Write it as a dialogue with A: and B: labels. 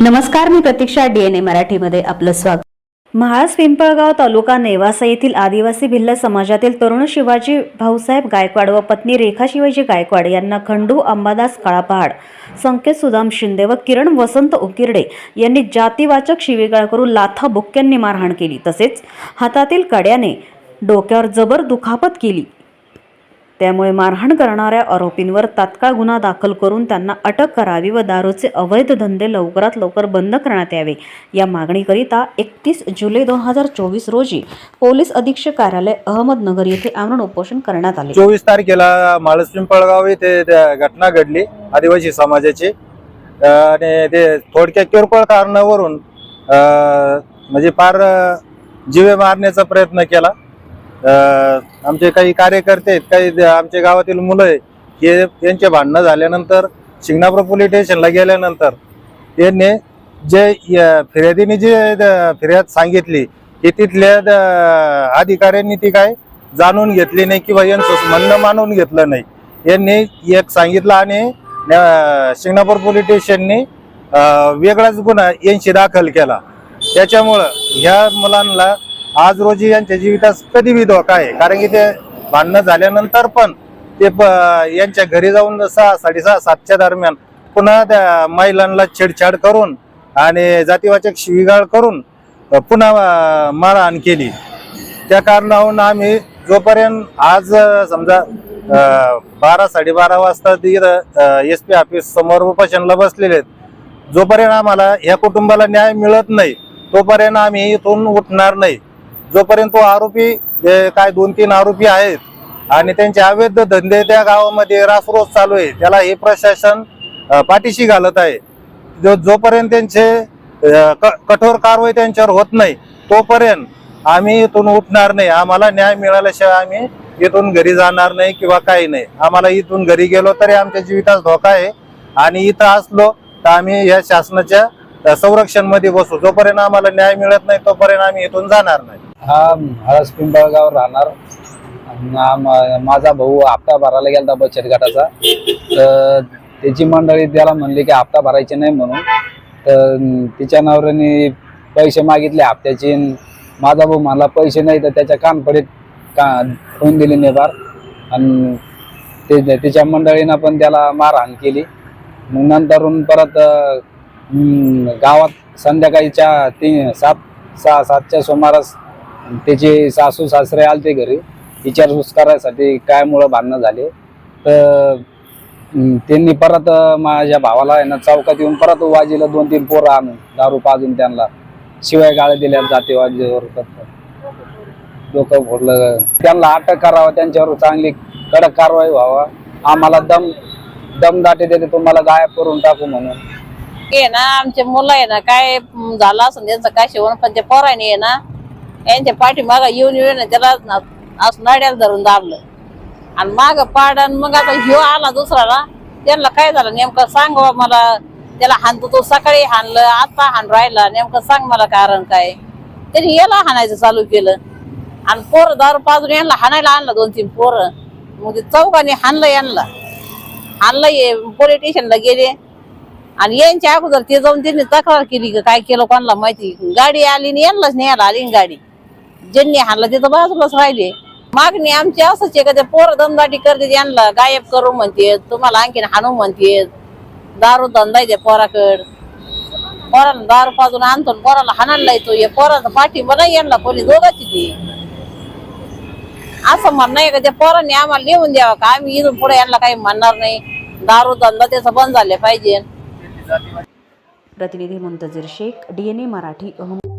A: नमस्कार मी प्रतीक्षा डीएनए मराठीमध्ये आपलं स्वागत. महाळस पिंपळगाव तालुका नेवासा येथील आदिवासी भिल्ल समाजातील तरुण शिवाजी भाऊसाहेब गायकवाड व पत्नी रेखा शिवाजी गायकवाड यांना खंडू अंबादास काळापहाड संकेत सुदाम शिंदे व किरण वसंत उकिरडे यांनी जातीवाचक शिवीगाळ करून लाथा बुक्क्यांनी मारहाण केली. तसेच हातातील कड्याने डोक्यावर जबर दुखापत केली. त्यामुळे मारहाण करणाऱ्या आरोपींवर तात्काळ गुन्हा दाखल करून त्यांना अटक करावी व दारूचे अवैध धंदे लवकरात लवकर बंद करण्यात यावे. या मागणीकरिता एकतीस जुलै दोन हजार चोवीस रोजी पोलीस अधीक्षक कार्यालय अहमदनगर येथे आमरण उपोषण करण्यात आले.
B: चोवीस तारखेला माळस पिंपळगाव येथे त्या घटना घडली आदिवासी समाजाची. आणि ते थोडक्या किरकोळ कारणावरून म्हणजे फार जीवे मारण्याचा प्रयत्न केला. आमचे काही कार्यकर्ते आहेत काही द- आमच्या गावातील मुलं आहे हे यांचे भांडणं झाल्यानंतर शिंगणापूर पोलीस स्टेशनला गेल्यानंतर त्यांनी जे फिर्यादीने जे द- फिर्याद सांगितली की तिथल्या द- अधिकाऱ्यांनी ती काय जाणून घेतली नाही किंवा यांचं म्हणणं मानून घेतलं नाही. यांनी एक सांगितलं आणि शिंगणापूर पोलीस स्टेशननी वेगळाच गुन्हा यांशी दाखल केला. त्याच्यामुळं ह्या मुलांना आज रोजी यांच्या जीवितास कधीही धोका आहे. कारण की ते भांडणं झाल्यानंतर पण ते प- यांच्या घरी जाऊन सहा साडेसहा सातच्या दरम्यान पुन्हा त्या महिलांना छेडछाड करून आणि जातीवाचक शिवीगाळ करून पुन्हा मारहाण केली. त्या कारणाहून आम्ही जोपर्यंत आज समजा बारा साडेबारा वाजता एस पी ऑफिस समोर उपोषणला बसलेले आहेत. जोपर्यंत आम्हाला या कुटुंबाला न्याय मिळत नाही तोपर्यंत आम्ही इथून उठणार नाही. जोपर्यंत तो आरोपी जे काय दोन तीन आरोपी आहेत आणि त्यांचे अवैध धंदे त्या गावामध्ये रासरोस चालू आहे त्याला हे प्रशासन पाठीशी घालत आहे. जो जोपर्यंत त्यांचे क- कठोर कारवाई त्यांच्यावर होत नाही तोपर्यंत आम्ही इथून उठणार नाही. आम्हाला न्याय मिळाल्याशिवाय आम्ही इथून घरी जाणार नाही किंवा काही नाही. आम्हाला इथून घरी गेलो तरी आमच्या जीवितास धोका आहे. आणि इथं असलो तर आम्ही या शासनाच्या संरक्षणमध्ये संरक्षणमध्ये बसू. जोपर्यंत आम्हाला न्याय मिळत नाही तोपर्यंत आम्ही इथून जाणार नाही.
C: हा हळस पिंपळगाव राहणार. आणि माझा भाऊ हप्ता भरायला गेलता बचत गटाचा. तर त्याची मंडळी त्याला म्हणली की हप्ता भरायचे नाही म्हणून. तर तिच्या नवऱ्याने पैसे मागितले हप्त्याचे. माझा भाऊ म्हणला पैसे नाही तर त्याच्या कानपडीत का ठेवून दिली नेबार आणि ते तिच्या मंडळीनं पण त्याला मारहाण केली. मग नंतरून परत अं, गावात संध्याकाळीच्या तीन सात सहा सातच्या सुमारास त्याचे सासू सासरे आलते घरी विचारपूस करायसाठी काय मुळे भांडणं झाले. तर त्यांनी परत माझ्या भावाला आहे ना चौकात येऊन परत वाजीला दोन तीन पोरं आणून दारू पाजून त्यांना. शिवाय गाळ्या दिल्या जाते वाजीवर. लोक फोडलं. त्यांना अटक करावा त्यांच्यावर चांगली कडक कारवाई व्हावा. आम्हाला दम दमदाटी देते तुम्हाला गायब करून टाकू म्हणून.
D: आहे ना आमचे मुलं आहे ना काय झालं असं त्यांचं काय शिवण पण ते पोराने आहे ना यांच्या पाठीमागा येऊन येऊन त्याला ना- असं नड्याला धरून दाबलं. आणि माग पाड आणि मग आता ह्यो आला दुसराला त्यांना काय झालं? नेमकं सांग बा मला. त्याला हाणतो तो सकाळी हाणलं आता हाण राहिला. नेमकं सांग मला कारण काय? त्यांनी याला हाणायचं चालू केलं. आणि पोरं दारू पाजून यांना हाणायला आणलं दोन तीन पोरं. मग ते चौकाने हाणलं यांना. हाणलं ये पोलीस स्टेशनला गेले. आणि यांच्या अगोदर ते जाऊन त्यांनी तक्रार केली का? काय केलं कोणाला माहिती? गाडी आली आणि यांनाच न्यायला आली ना गाडी. ज्यांनी हाणलं ते तर बाजूलाच राहिले. मागणी आमची असंच आहे का ते पोरं दमदाटी करते यांना गायब करू म्हणते तुम्हाला आणखीन हाणू म्हणते. दारू धंदा ते पोराकड. पोराला दारू पाजून आणतो पोराला हाणायला येतो हे पोराचा पाठिंबा नाही यांना कोणी दोघाची ती असं म्हणणं आहे का त्या पोरांनी आम्हाला लिहून द्यावा का? आम्ही इथून पुढे यांना काही म्हणणार नाही. दारू धंदा त्याचा बंद झाले पाहिजे.
A: प्रतिनिधी मुंतजीर शेख डीएनए मराठी अहमद